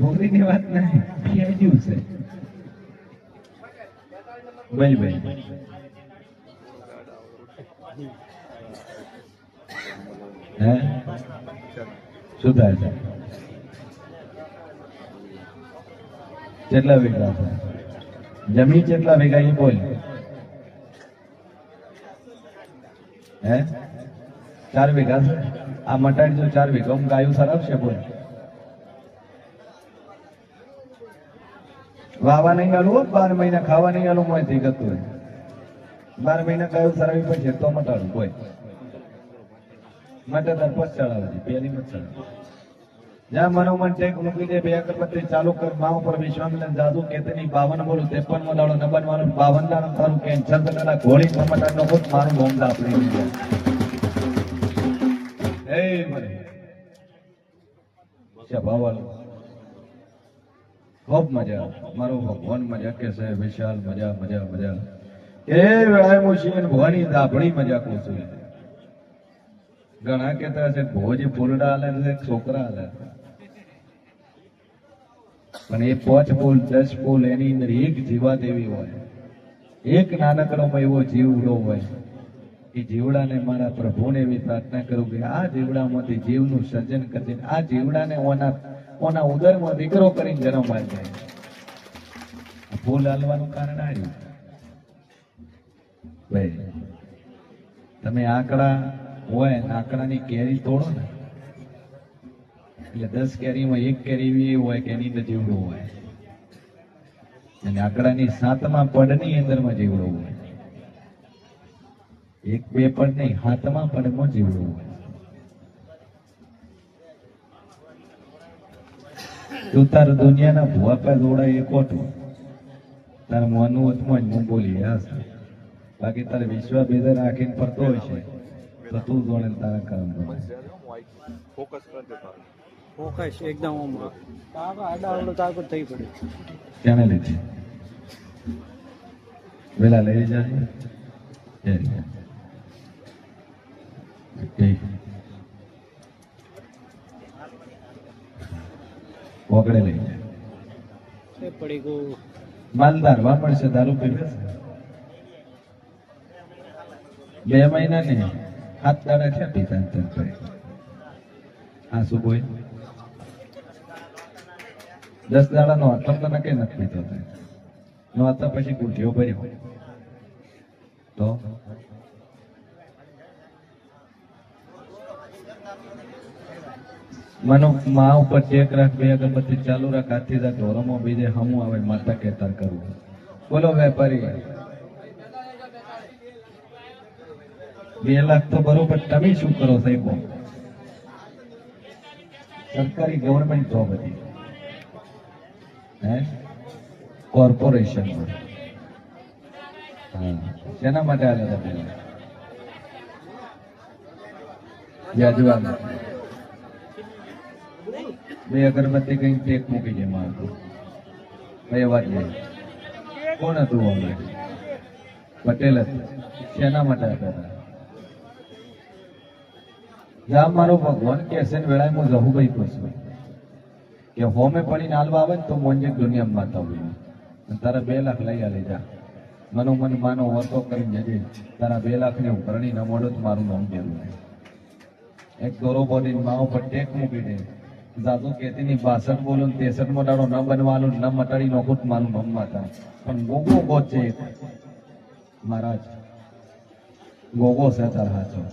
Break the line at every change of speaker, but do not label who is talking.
છોકરીની વાત છે. કેટલા વીઘા છે? જમીન કેટલા વીઘા એ બોલ. હે? ચાર વીઘા. આ મટાડી જો ચાર વીઘા. ગાયું સરાવશે બોલ. વાવા નહીં હો, બાર મહિના ખાવા નહીં ગાલું મોય થઈ ગતું હોય. બાર મહિના ગાયું સરાવી પછી તો મટાડું કોઈ માટે તાર ચડાવે પેલી મત ચડાવે જ્યાં મનોમન ટેક મૂકી દે બે અગરબત્તી ચાલુ કર મા ઉપર વિશ્વામિત્ર જાદુ કેતની બાવન બોલું ત્રેપન મો દાડો નબન મારું બાવન દાડો તારું કેન્સર બનેલા ઘોડી ટમાટર નો ખુદ મારું બોમ્બ આપણી એ ખૂબ મજા મારો ભગવાન મજા કે છે વિશાલ મજા મજા મજા એ વેળાએ મુશીન ભવાની દાભણી મજા કહું છું ઘણા કહેતા છે ભોજ ફૂલડા આલે છે છોકરા આલે પણ એ પાંચ ફૂલ દસ ફૂલ એની અંદર એક જીવાત એવી હોય એક નાનકડોમાં એવો જીવડો હોય. એ જીવડાને મારા પ્રભુને એવી પ્રાર્થના કરું કે આ જીવડામાંથી જીવનું સર્જન કરજે. આ જીવડાને ઓના ઓના ઉદરમાં દીકરો કરીને જન્મ આવી જાય ભૂલ હાલવાનું કારણ આવ્યું તમે આંકડા હોય, આંકડાની કેરી તોડો ને. એટલે દસ કેરીમાં એક કેરી એવી હોય કે એની અંદર જીવડું હોય. અને આંકડાની સાતમા પડની અંદરમાં જીવડો હોય. એક બે પણ નહીં હાથમાં પડમાં જીવડો હોય. તું તાર દુનિયાના ભૂવા પર દોડાય એ ખોટું તાર મોનું હતું જ હું બોલી હસ બાકી તારે વિશ્વ ભેદ રાખીને ફરતો હોય છે. તો તું જોડે તારા કામ કરે.
ફોકસ કરી
ફોકસ એકદમ આમ. તાકા આડા તાકો થઈ પડે.
તેને લીધે? વેલા લઈ જાય એ રીતે. લઈ જાય
એ પડી ગયું.
માલદાર વાપરશે દારૂ પીવે બે મહિના ને હાથ દાડા છે પીતા હા શું બોય દસ દાડા નો આટલો તને કઈ નથી પીતો તે. નો આતા પછી ગુઠીઓ ભર્યો. તો? મનો મા ઉપર ચેક રાખ, બે અગરબત્તી ચાલુ રાખ, હાથી રાખ ઢોરોમાં બીજે હમું આવે માતા કહેતા કરવું બોલો વેપારી. બે લાખ તો બરોબર, તમે શું કરો સાહેબ? સરકારી ગવર્મેન્ટ જોબ હતી. હે? કોર્પોરેશન હા. શેના માટે આવ્યા હતા પેલા યાજવાન બે અગરબત્તી કઈ ટેક મૂકી છે મારું બે વાત નહીં. કોણ હતું અમે પટેલ હતું શેના માટે હતા? જા મારો ભગવાન કે છે વેળાએ હું જહુભાઈ પૂછું. કે હોમે પડીને હાલવા આવે ને તો મોંજે દુનિયામાં માતા હોય તારા બે લાખ લઈ આલે, જા. મનો મન માનો વર્તો કરી જજે. તારા બે લાખ ને ઉપરણી ન તો મારું નામ દેવું એક દોરો બોલીને મા પર ટેક મૂકી દે. જાદુ કેતી ની બાસઠ બોલું તેસઠ મટાડો ન બનવાનું ન મટાડી નોખું મારું નામ માતા. પણ ગોગો ગોત છે મહારાજ. ગોગો છે તાર હાચો